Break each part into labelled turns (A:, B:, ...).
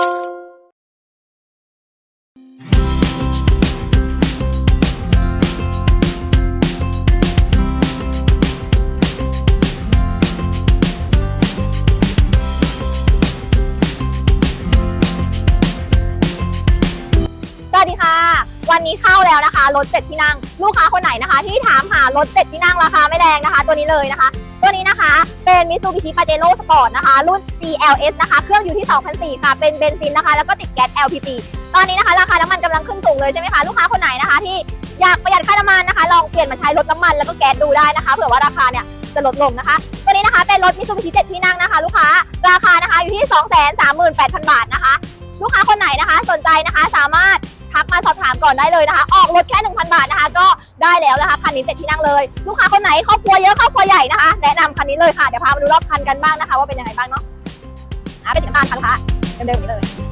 A: Thank you. วันนี้เข้าแล้วนะคะรถเจ็ดที่นั่ง ลูกค้าคนไหนนะคะ ที่ถามหารถเจ็ดที่นั่งราคาไม่แรงนะคะ ตัวนี้เลยนะคะ ตัวนี้นะคะเป็น Mitsubishi Pajero Sport นะคะ รุ่น GLS นะคะ เครื่องอยู่ที่2,004ค่ะเป็นเบนซินนะคะ แล้วก็ติดแก๊ส LPG ตอนนี้นะคะ ราคาน้ำมันกำลังขึ้นสูงเลยใช่ไหมคะลูกค้าคนไหนนะคะ ที่อยากประหยัดค่าน้ำมันนะคะ ลองเปลี่ยนมาใช้รถน้ำมันแล้วก็แก๊สดูได้นะคะเผื่อว่าราคาเนี่ยจะลดลงนะคะ ตัวนี้นะคะเป็นรถ Mitsubishi 7ที่นั่งนะคะ ลูกค้าราคานะคะอยู่ที่ 238,000 บาทนะคะ ลูกค้าคนไหนนะคะ สนใจนะคะสามารถ ทักมาสอบถามก่อนได้เลยนะคะ ออกรถแค่ 1,000 บาทนะคะ ก็ได้แล้วนะคะคันนี้เจ็จที่นั่งเลย ลูกค้าคนไหนครอบครัวเยอะครอบครัวใหญ่นะคะ แนะนำคันนี้เลยค่ะ เดี๋ยวพามาดูรอบคันกันบ้างนะคะ ว่าเป็นยังไงบ้างเนาะอะเป็นจักรยานค่ะลูกค้าเดิมๆนี้เลย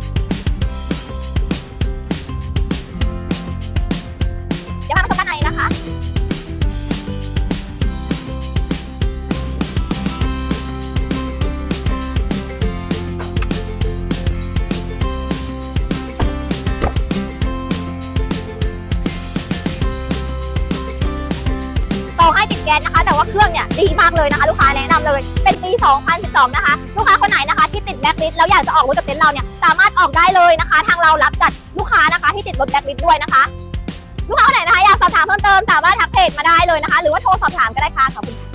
A: ติดแก๊สนะคะ แต่ว่าเครื่องเนี่ยดีมากเลยนะคะ ลูกค้าแนะนำเลย เป็นปี 2012 นะคะ ลูกค้าคนไหนนะคะ ที่ติดแบล็คลิสต์แล้วอยากจะออกรถกับเต็นท์เราเนี่ยสามารถออกได้เลยนะคะ ทางเรารับจัดลูกค้านะคะที่ติดรถแบล็คลิสต์ด้วยนะคะ ลูกค้าคนไหนนะคะอยากสอบถามเพิ่มเติมสามารถทักเพจมาได้เลยนะคะ หรือว่าโทรสอบถามก็ได้ค่ะขอบคุณค่ะ